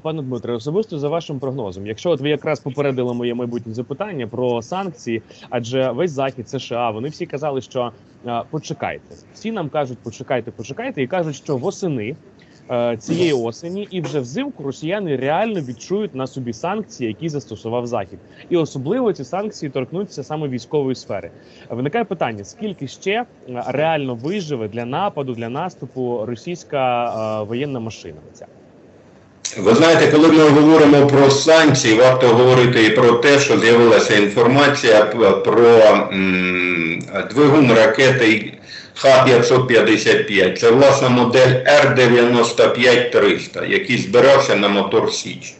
Пане Дмитре, особисто за вашим прогнозом, якщо от ви якраз попередили моє майбутнє запитання про санкції, адже весь захід США вони всі казали, що е, почекайте, всі нам кажуть, почекайте, почекайте, і кажуть, що восени е, цієї осені і вже взимку росіяни реально відчують на собі санкції, які застосував захід, і особливо ці санкції торкнуться саме військової сфери. Виникає питання: скільки ще е, реально виживе для нападу, для наступу російська е, воєнна машина? Ви знаєте, коли ми говоримо про санкції, варто говорити і про те, що з'явилася інформація про двигун ракети Х-555. Це власна модель Р-95-300, який збирався на мотор Січ.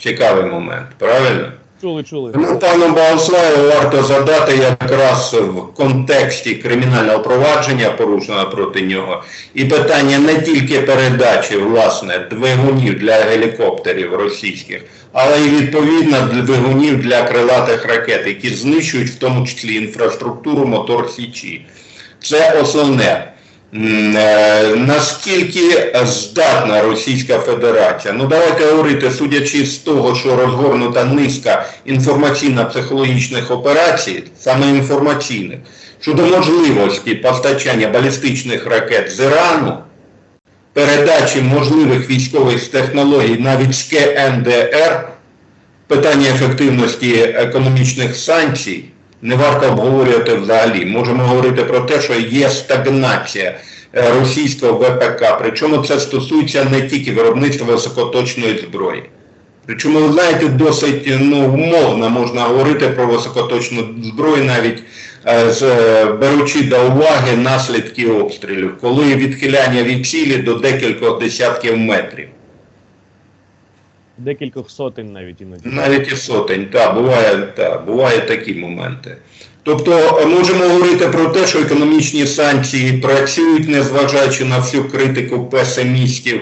Цікавий момент, правильно? Чули, чули. Пану Богославу варто задати якраз в контексті кримінального провадження, порушеного проти нього, і питання не тільки передачі власне двигунів для гелікоптерів російських, але й відповідно двигунів для крилатих ракет, які знищують в тому числі інфраструктуру мотор Січі. Це основне. Е, Наскільки здатна Російська Федерація? Ну давайте говорити, судячи з того, що розгорнута низка інформаційно-психологічних операцій, саме інформаційних, щодо можливості постачання балістичних ракет з Ірану, передачі можливих військових технологій навіть з КНДР, питання ефективності економічних санкцій не варто обговорювати взагалі. Можемо говорити про те, що є стагнація е, російського ВПК. Причому це стосується не тільки виробництва високоточної зброї. Причому, ви знаєте, досить ну, умовно можна говорити про високоточну зброю, навіть е, з, е, беручи до уваги наслідки обстрілів, коли відхиляння від цілі до декількох десятків метрів. Декількох сотень навіть іноді. Навіть і сотень, так, буває, та, буває такі моменти. Тобто е, можемо говорити про те, що економічні санкції працюють, незважаючи на всю критику песимістів,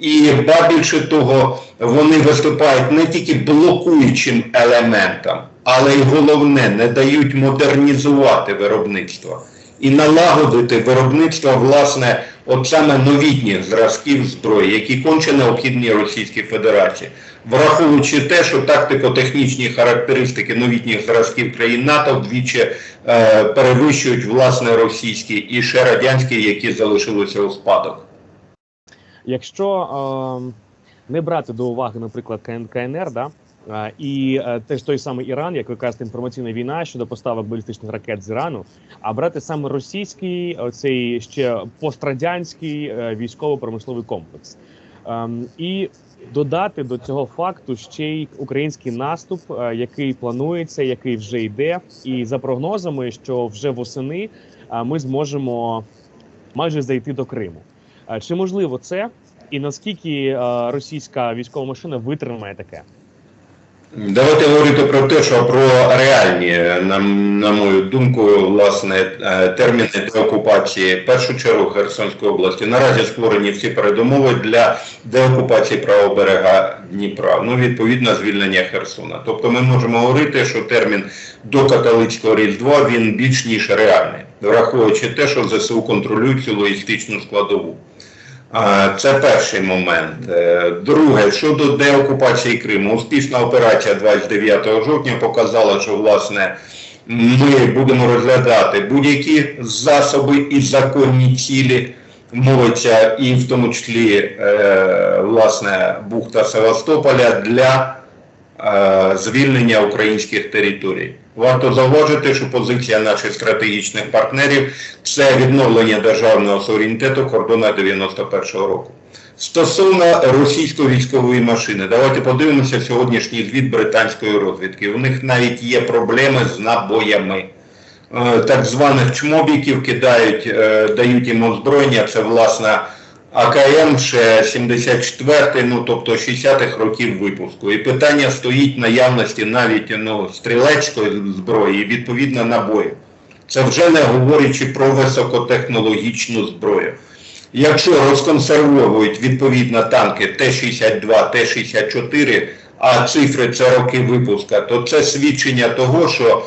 і ба більше того, вони виступають не тільки блокуючим елементом, але й головне, не дають модернізувати виробництво і налагодити виробництво, власне, от саме новітніх зразків зброї, які конче необхідні Російській Федерації, враховуючи те, що тактико-технічні характеристики новітніх зразків країн НАТО вдвічі е, перевищують власне російські і ще радянські, які залишилися у спадок. Якщо е, не брати до уваги, наприклад, КНКНР, да, і е, теж той самий Іран, як ви інформаційна війна щодо поставок балістичних ракет з Ірану, а брати саме російський, цей ще пострадянський е, військово-промисловий комплекс. Ем, і додати до цього факту ще й український наступ, е, який планується, який вже йде, і за прогнозами, що вже восени ми зможемо майже зайти до Криму. Чи можливо це? І наскільки російська військова машина витримає таке? Давайте говорити про те, що про реальні, на, на мою думку, власне, е, терміни деокупації в першу чергу Херсонської області. Наразі створені всі передумови для деокупації правого берега Дніпра. Ну, відповідно, звільнення Херсона. Тобто ми можемо говорити, що термін до католицького різдва він більш ніж реальний, враховуючи те, що ЗСУ контролюють цю логістичну складову. Це перший момент. Е, Друге, щодо деокупації Криму, успішна операція 29 жовтня показала, що власне ми будемо розглядати будь-які засоби і законні цілі. Мовиться і в тому числі е, власне бухта Севастополя для е, звільнення українських територій. Варто зауважити, що позиція наших стратегічних партнерів це відновлення державного суверенітету кордону 91-го року. Стосовно російської військової машини, давайте подивимося сьогоднішній звіт британської розвідки. У них навіть є проблеми з набоями. Е, Так званих чмобіків кидають, е, дають їм озброєння. Це власне АКМ ще 74, ну тобто 60-х років випуску. І питання стоїть наявності навіть ну, стрілецької зброї, відповідно набою. Це вже не говорячи про високотехнологічну зброю. Якщо розконсервовують відповідно танки Т-62, Т-64, а цифри це роки випуска, то це свідчення того, що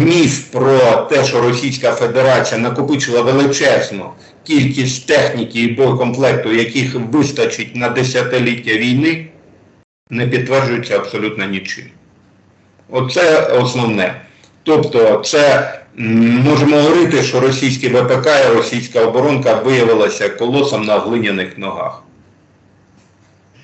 міф про те, що Російська Федерація накопичила величезну кількість техніки і боєкомплекту, яких вистачить на десятиліття війни, не підтверджується абсолютно нічим. Оце основне. Тобто, це можемо говорити, що російський ВПК і російська оборонка виявилася колосом на глиняних ногах.